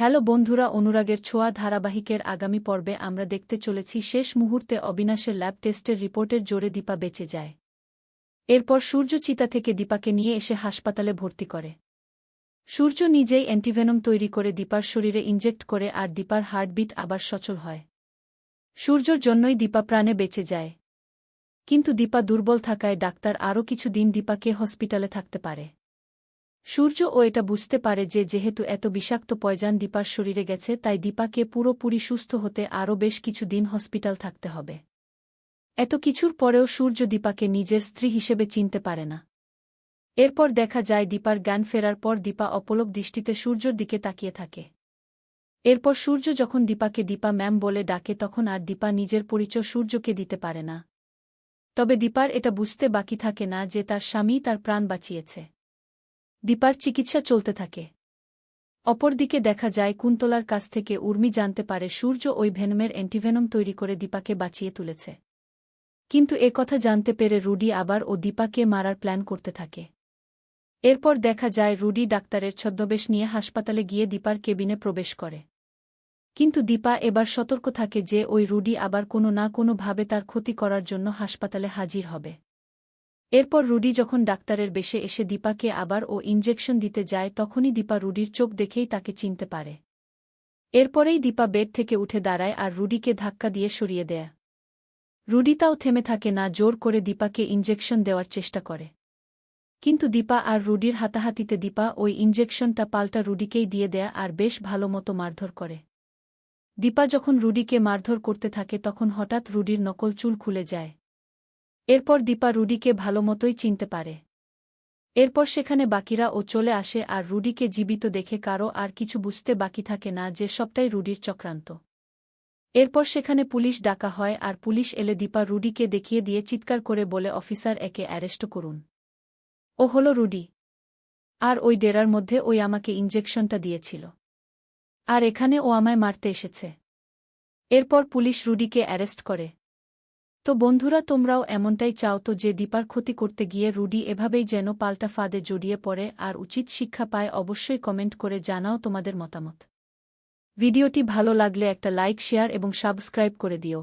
Hello বন্ধুরা, অনুরাগের ছোঁয়া ধারাবাহিকের আগামী পর্বে আমরা দেখতে চলেছি শেষ মুহূর্তে অবিনাশের ল্যাব টেস্টের রিপোর্টের জোরে দীপা বেঁচে যায়। এরপর সূর্য চিতা থেকে দীপাকে নিয়ে এসে হাসপাতালে ভর্তি করে। সূর্য নিজেই অ্যান্টিভেনম তৈরি করে দীপার শরীরে ইনজেক্ট করে আর দীপার হার্টবিট আবার সচল হয়। সূর্যর জন্যই দীপা প্রাণে বেঁচে যায়। কিন্তু দীপা দুর্বল থাকায় ডাক্তার আরও কিছু দিন দীপাকে হসপিটালে থাকতে পারে। সূর্য ও এটা বুঝতে পারে যে যেহেতু এত বিষাক্ত পয়জান দীপার শরীরে গেছে, তাই দীপাকে পুরোপুরি সুস্থ হতে আরও বেশ কিছু দিন হসপিটাল থাকতে হবে। এত কিছুর পরেও সূর্য দীপাকে নিজের স্ত্রী হিসেবে চিনতে পারে না। এরপর দেখা যায় দীপার জ্ঞান ফেরার পর দীপা অপলক দৃষ্টিতে সূর্যর দিকে তাকিয়ে থাকে। এরপর সূর্য যখন দীপাকে দীপা ম্যাম বলে ডাকে, তখন আর দীপা নিজের পরিচয় সূর্যকে দিতে পারে না। তবে দীপার এটা বুঝতে বাকি থাকে না যে তার স্বামী তার প্রাণ বাঁচিয়েছে। দীপার চিকিৎসা চলতে থাকে। অপরদিকে দেখা যায়, কুন্তলার কাছ থেকে উর্মি জানতে পারে, সূর্য ওই ভেনমের অ্যান্টিভেনম তৈরি করে দীপাকে বাঁচিয়ে তুলেছে। কিন্তু এ কথা জানতে পেরে রুডি আবার ও দীপাকে মারার প্ল্যান করতে থাকে। এরপর দেখা যায়, রুডি ডাক্তারের ছদ্মবেশ নিয়ে হাসপাতালে গিয়ে দীপার কেবিনে প্রবেশ করে। কিন্তু দীপা এবার সতর্ক থাকে যে ওই রুডি আবার কোনো না কোনোভাবে তার ক্ষতি করার জন্য হাসপাতালে হাজির হবে। এরপর রুডি যখন ডাক্তারের বেশে এসে দীপাকে আবার ও ইনজেকশন দিতে যায়, তখনই দীপা রুডির চোখ দেখেই তাকে চিনতে পারে। এরপরেই দীপা বেড থেকে উঠে দাঁড়ায় আর রুডিকে ধাক্কা দিয়ে সরিয়ে দেয়। রুডি তাও থেমে থাকে না, জোর করে দীপাকে ইনজেকশন দেওয়ার চেষ্টা করে। কিন্তু দীপা আর রুডির হাতাহাতিতে দীপা ওই ইনজেকশনটা পাল্টা রুডিকেই দিয়ে দেয়া আর বেশ ভালো মতো মারধর করে। দীপা যখন রুডিকে মারধর করতে থাকে, তখন হঠাৎ রুডির নকল চুল খুলে যায়। এরপর দীপা রুডিকে ভালোমতোই চিনতে পারে। এরপর সেখানে বাকিরা ও চলে আসে আর রুডিকে জীবিত দেখে কারও আর কিছু বুঝতে বাকি থাকে না যে সবটাই রুডির চক্রান্ত। এরপর সেখানে পুলিশ ডাকা হয় আর পুলিশ এলে দীপা রুডিকে দেখিয়ে দিয়ে চিৎকার করে বলে, অফিসার, একে অ্যারেস্ট করুন। ও হল রুডি। আর ওই ডেরার মধ্যে ওই আমাকে ইঞ্জেকশনটা দিয়েছিল। আর এখানে ও আমায় মারতে এসেছে। এরপর পুলিশ রুডিকে অ্যারেস্ট করে। তো বন্ধুরা, তোমরাও এমনটাই চাও তো যে দীপার ক্ষতি করতে গিয়ে রুডি এভাবেই যেন পাল্টা ফাঁদে জড়িয়ে পড়ে আর উচিত শিক্ষা পায়, অবশ্যই কমেন্ট করে জানাও তোমাদের মতামত। ভিডিওটি ভালো লাগলে একটা লাইক, শেয়ার এবং সাবস্ক্রাইব করে দিও।